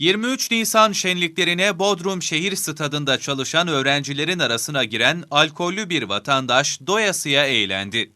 23 Nisan şenliklerine Bodrum Şehir Stadı'nda çalışan öğrencilerin arasına giren alkollü bir vatandaş doyasıya eğlendi.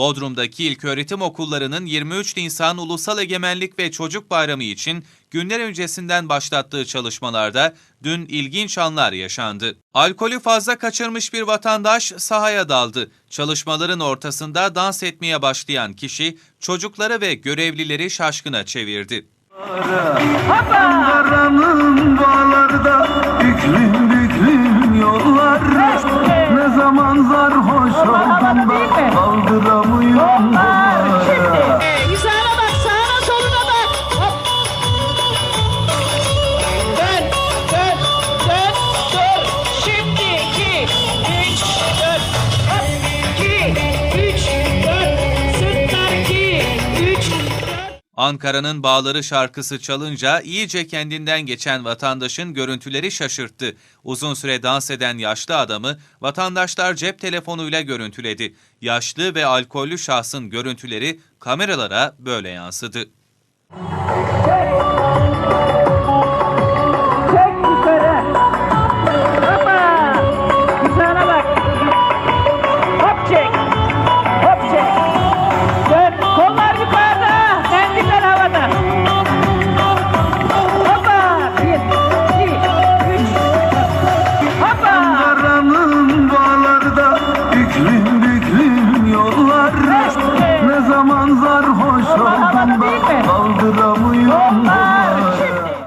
Bodrum'daki ilköğretim okullarının 23 Nisan Ulusal Egemenlik ve Çocuk Bayramı için günler öncesinden başlattığı çalışmalarda dün ilginç anlar yaşandı. Alkolü fazla kaçırmış bir vatandaş sahaya daldı. Çalışmaların ortasında dans etmeye başlayan kişi çocukları ve görevlileri şaşkına çevirdi. Yollar Ne zaman sarhoş oldum da kaldıramıyorum Ankara'nın Bağları şarkısı çalınca iyice kendinden geçen vatandaşın görüntüleri şaşırttı. Uzun süre dans eden yaşlı adamı vatandaşlar cep telefonuyla görüntüledi. Yaşlı ve alkollü şahsın görüntüleri kameralara böyle yansıdı. Çek Ne zaman sarhoş